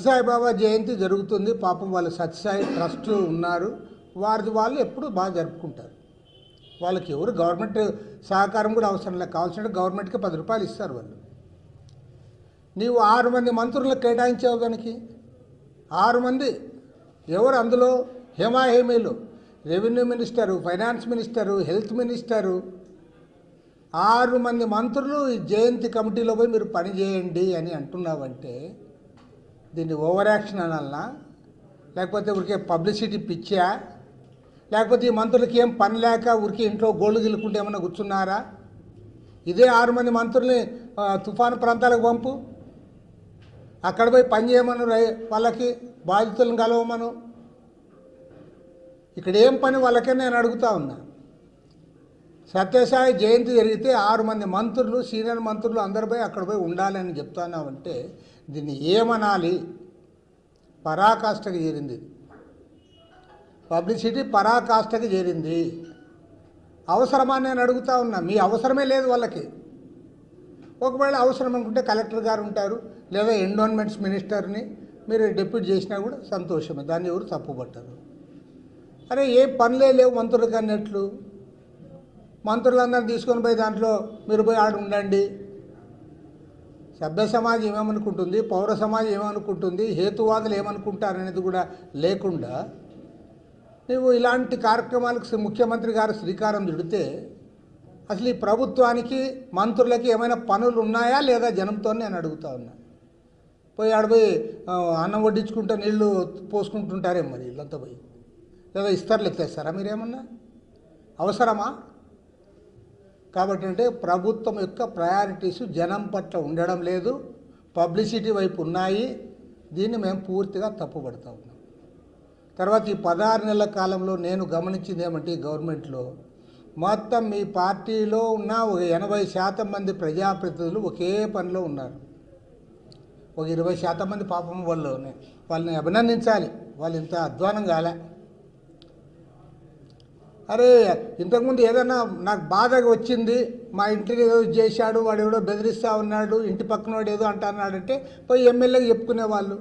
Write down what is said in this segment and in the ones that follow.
సత్యసాయిబాబా జయంతి జరుగుతుంది. పాపం వాళ్ళు సత్యసాయి ట్రస్ట్ ఉన్నారు. వారిది వాళ్ళు ఎప్పుడు బాగా జరుపుకుంటారు. వాళ్ళకి ఎవరు గవర్నమెంట్ సహకారం కూడా అవసరం లేదు. కావాల్సిన గవర్నమెంట్కి పది రూపాయలు ఇస్తారు వాళ్ళు. నీవు ఆరు మంది మంత్రులకు కేటాయించావు దానికి. ఆరు మంది. ఎవరు అందులో? హేమాహేమీలు revenue minister finance minister health minister. ఆరు మంది మంత్రులు ఈ జయంతి కమిటీలో పోయి మీరు పని చేయండి అని అంటున్నావంటే దీన్ని ఓవర్ యాక్షన్ అనాలనా? లేకపోతే ఊరికే పబ్లిసిటీ పిచ్చా? లేకపోతే ఈ మంత్రులకి ఏం పని లేక ఊరికే ఇంట్లో గోళ్ళు గిల్లుకుంటే ఏమన్నా కూర్చున్నారా? ఇదే ఆరు మంది మంత్రుల్ని తుఫాను ప్రాంతాలకు పంపు. అక్కడ పోయి పని చేయమను వాళ్ళకి బాధితులను కలవమను. ఇక్కడ ఏం పని వాళ్ళకే నేను అడుగుతా ఉన్నా. సత్యసాయి జయంతి జరిగితే ఆరు మంది మంత్రులు సీనియర్ మంత్రులు అందరు పోయి అక్కడ పోయి ఉండాలని చెప్తున్నావంటే దీన్ని ఏమనాలి? పరాకాష్ఠకు చేరింది. పబ్లిసిటీ పరాకాష్ఠకు చేరింది. అవసరమా అని నేను అడుగుతా ఉన్నా. మీ అవసరమే లేదు వాళ్ళకి. ఒకవేళ అవసరం అనుకుంటే కలెక్టర్ గారు ఉంటారు లేదా ఎండోన్మెంట్స్ మినిస్టర్ని మీరు డిప్యూట్ చేసినా కూడా సంతోషమే. దాన్ని ఎవరు తప్పుపట్టరు. అరే ఏ పనులే లేవు మంత్రులకు అన్నట్లు మంత్రులందరినీ తీసుకొని పోయి దాంట్లో మీరు పోయి ఆడ ఉండండి. సభ్య సమాజం ఏమనుకుంటుంది? పౌర సమాజం ఏమనుకుంటుంది? హేతువాదులు ఏమనుకుంటారనేది కూడా లేకుండా నువ్వు ఇలాంటి కార్యక్రమాలకు ముఖ్యమంత్రి గారు శ్రీకారం చుడితే అసలు ఈ ప్రభుత్వానికి మంత్రులకి ఏమైనా పనులు ఉన్నాయా లేదా జనంతో నేను అడుగుతా ఉన్నా. పోయి ఆడపోయి అన్నం వడ్డించుకుంటూ నీళ్ళు పోసుకుంటుంటారేమో మరి ఇళ్ళంతా పోయి. లేదా ఇస్తర్లు ఎత్తేస్తారా మీరేమన్నా? అవసరమా? కాబట్టి అంటే ప్రభుత్వం యొక్క ప్రయారిటీస్ జనం పట్ల ఉండడం లేదు. పబ్లిసిటీ వైపు ఉన్నాయి. దీన్ని మేము పూర్తిగా తప్పుపడతా ఉన్నాం. తర్వాత ఈ పదహారు నెలల కాలంలో నేను గమనించింది ఏమంటే ఈ గవర్నమెంట్లో మొత్తం మీ పార్టీలో ఉన్న ఒక ఎనభై శాతం మంది ప్రజాప్రతినిధులు ఒకే పనిలో ఉన్నారు. ఒక ఇరవై శాతం మంది పాపం వాళ్ళు వాళ్ళని అభినందించాలి. వాళ్ళు ఇంత అధ్వానం కాలే. అరే ఇంతకుముందు ఏదైనా నాకు బాధగా వచ్చింది మా ఇంటిని ఏదో చేశాడు వాడు ఎవడో బెదిరిస్తా ఉన్నాడు ఇంటి పక్కన వాడు ఏదో అంటున్నాడంటే పోయి ఎమ్మెల్యేకి చెప్పుకునేవాళ్ళు.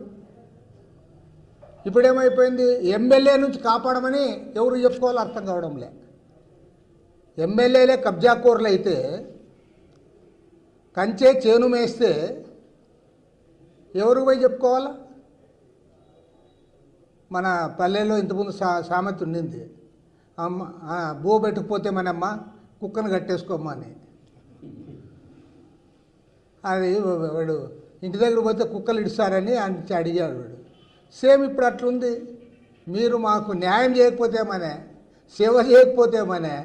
ఇప్పుడేమైపోయింది? ఎమ్మెల్యే నుంచి కాపాడమని ఎవరు చెప్పుకోవాలో అర్థం కావడం లే. ఎమ్మెల్యేలే కబ్జాకోర్లు అయితే కంచే చేను మేస్తే ఎవరికి పోయి చెప్పుకోవాలా? మన పల్లెలో ఇంతకుముందు సా సామెత ఉండింది. అమ్మ బో పెట్టుకుపోతే మనమ్మ కుక్కను కట్టేసుకోమ్మా అని. అది వాడు ఇంటి దగ్గర పోతే కుక్కలు ఇడుస్తారని అని అడిగాడు వాడు. సేమ్ ఇప్పుడు అట్లుంది. మీరు మాకు న్యాయం చేయకపోతే మనే సేవ చేయకపోతే మనే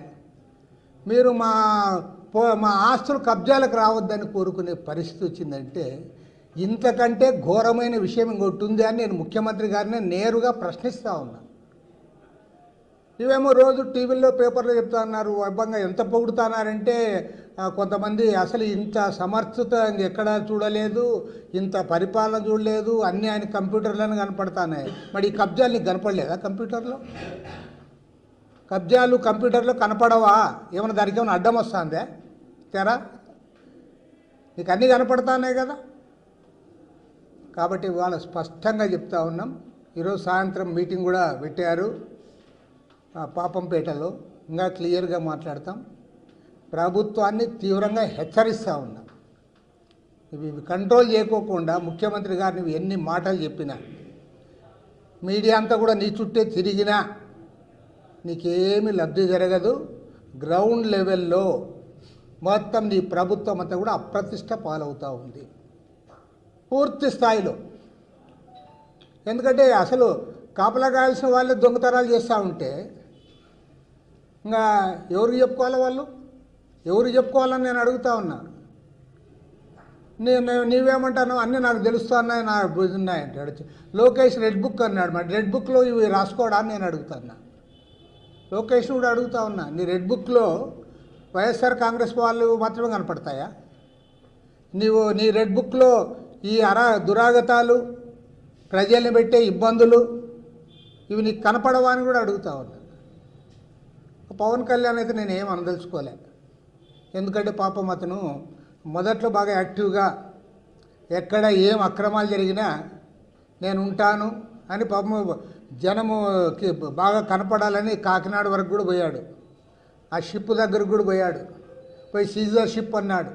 మీరు మా పో మా ఆస్తులు కబ్జాలకు రావద్దని కోరుకునే పరిస్థితి వచ్చిందంటే ఇంతకంటే ఘోరమైన విషయం ఇంకోటి ఉంది అని నేను ముఖ్యమంత్రి గారిని నేరుగా ప్రశ్నిస్తూ ఉన్నా. ఇవేమో రోజు టీవీల్లో పేపర్లో చెప్తా ఉన్నారు అబ్బంగా ఎంత పొగుడుతున్నారంటే కొంతమంది అసలు ఇంత సమర్థత ఎక్కడ చూడలేదు ఇంత పరిపాలన చూడలేదు అన్నీ ఆయన కంప్యూటర్లను కనపడుతున్నాయి. మరి ఈ కబ్జాలు నీకు కనపడలేదా కంప్యూటర్లో? కబ్జాలు కంప్యూటర్లో కనపడవా? ఏమైనా దానికి ఏమైనా అడ్డం వస్తుందే? తెరా? నీకు అన్నీ కనపడుతున్నాయి కదా? కాబట్టి ఇవాళ స్పష్టంగా చెప్తా ఉన్నాం. ఈరోజు సాయంత్రం మీటింగ్ కూడా పెట్టారు. పాపంపేటలో ఇంకా క్లియర్గా మాట్లాడతాం. ప్రభుత్వాన్ని తీవ్రంగా హెచ్చరిస్తూ ఉన్నాం. ఇవి ఇవి కంట్రోల్ చేయకోకుండా ముఖ్యమంత్రి గారు నువ్వు ఎన్ని మాటలు చెప్పినా మీడియా అంతా కూడా నీ చుట్టే తిరిగినా నీకేమీ లబ్ధి జరగదు. గ్రౌండ్ లెవెల్లో మొత్తం నీ ప్రభుత్వం అంతా కూడా అప్రతిష్ట పాలవుతూ ఉంది. పూర్తి స్థాయిలో. ఎందుకంటే అసలు కాపలా కాయాల్సిన వాళ్ళే దొంగతనాలు చేస్తూ ఉంటే ఇంకా ఎవరికి చెప్పుకోవాలి వాళ్ళు? ఎవరు చెప్పుకోవాలని నేను అడుగుతా ఉన్నా. నేను నీవేమంటాను అన్నీ నాకు తెలుస్తా ఉన్నాయి నా బుద్ధి ఉన్నాయంటాడు లోకేష్ రెడ్ బుక్ అన్నాడు మరి. రెడ్ బుక్లో ఇవి రాసుకోవడా అని నేను అడుగుతున్నా లోకేష్ కూడా అడుగుతా ఉన్నా నీ రెడ్ బుక్లో వైఎస్ఆర్ కాంగ్రెస్ వాళ్ళు మాత్రమే కనపడతాయా? నీవు నీ రెడ్ బుక్లో ఈ అరా దురాగతాలు ప్రజల్ని పెట్టే ఇబ్బందులు ఇవి నీకు కనపడవా అని కూడా అడుగుతా ఉన్నా. పవన్ కళ్యాణ్ అయితే నేను ఏం అనదలుచుకోలే. ఎందుకంటే పాపం అతను మొదట్లో బాగా యాక్టివ్గా ఎక్కడ ఏం అక్రమాలు జరిగినా నేను ఉంటాను అని పాపం జనముకి బాగా కనపడాలని కాకినాడ వరకు కూడా పోయాడు. ఆ షిప్ దగ్గరకు కూడా పోయాడు. పోయి సీజర్ షిప్ అన్నాడు.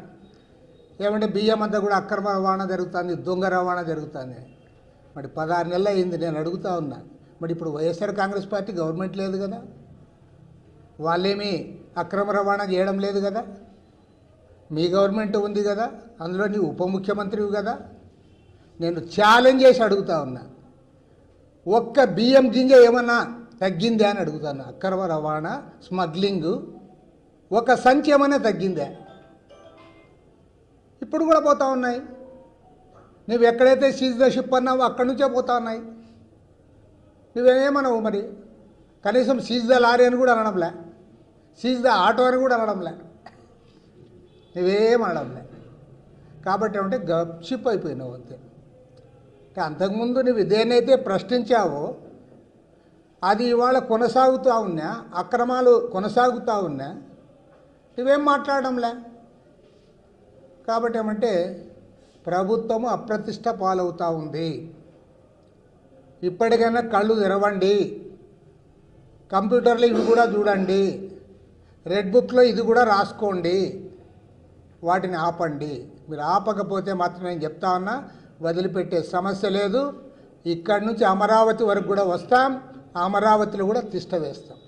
ఏమంటే బియ్యం అంతా కూడా అక్రమ రవాణా జరుగుతుంది దొంగ రవాణా జరుగుతుంది. మరి పదహారు నెలలు అయింది నేను అడుగుతా ఉన్నా. మరి ఇప్పుడు వైఎస్ఆర్ కాంగ్రెస్ పార్టీ గవర్నమెంట్ లేదు కదా. వాళ్ళేమీ అక్రమ రవాణా చేయడం లేదు కదా? మీ గవర్నమెంట్ ఉంది కదా? అందులో నీ ఉప ముఖ్యమంత్రివి కదా? నేను ఛాలెంజ్ చేసి అడుగుతా ఉన్నా. ఒక్క బియ్యం గింజ ఏమన్నా తగ్గిందా అని అడుగుతాను అక్రమ రవాణా స్మగ్లింగ్ ఒక సంచి ఏమైనా తగ్గిందే? ఇప్పుడు కూడా పోతా ఉన్నాయి. నువ్వు ఎక్కడైతే సీజ్ ద షిప్ అన్నావో అక్కడి నుంచే పోతా ఉన్నాయి. నువ్వేమనవు మరి? కనీసం సీజ్ ద లారీ అని కూడా అనడంలే? సీజ్ ద ఆటో అని కూడా అనడంలే నువ్వేం అనడంలే కాబట్టి అంటే గప్షిప్ అయిపోయినావు అంతే. అంటే అంతకుముందు నువ్వు దేన్నైతే ప్రశ్నించావో అది ఇవాళ కొనసాగుతూ ఉన్నా అక్రమాలు కొనసాగుతూ ఉన్నా నువ్వేం మాట్లాడడంలే కాబట్టి ఏమంటే ప్రభుత్వము అప్రతిష్ట పాలవుతూ ఉంది. ఇప్పటికైనా కళ్ళు తెరవండి. కంప్యూటర్లు ఇవి కూడా చూడండి. రెడ్ బుక్లో ఇది కూడా రాసుకోండి. వాటిని ఆపండి. మీరు ఆపకపోతే మాత్రం నేను చెప్తా ఉన్నా వదిలిపెట్టే సమస్య లేదు. ఇక్కడి నుంచి అమరావతి వరకు కూడా వస్తాం. అమరావతిలో కూడా తిష్ట వేస్తాం.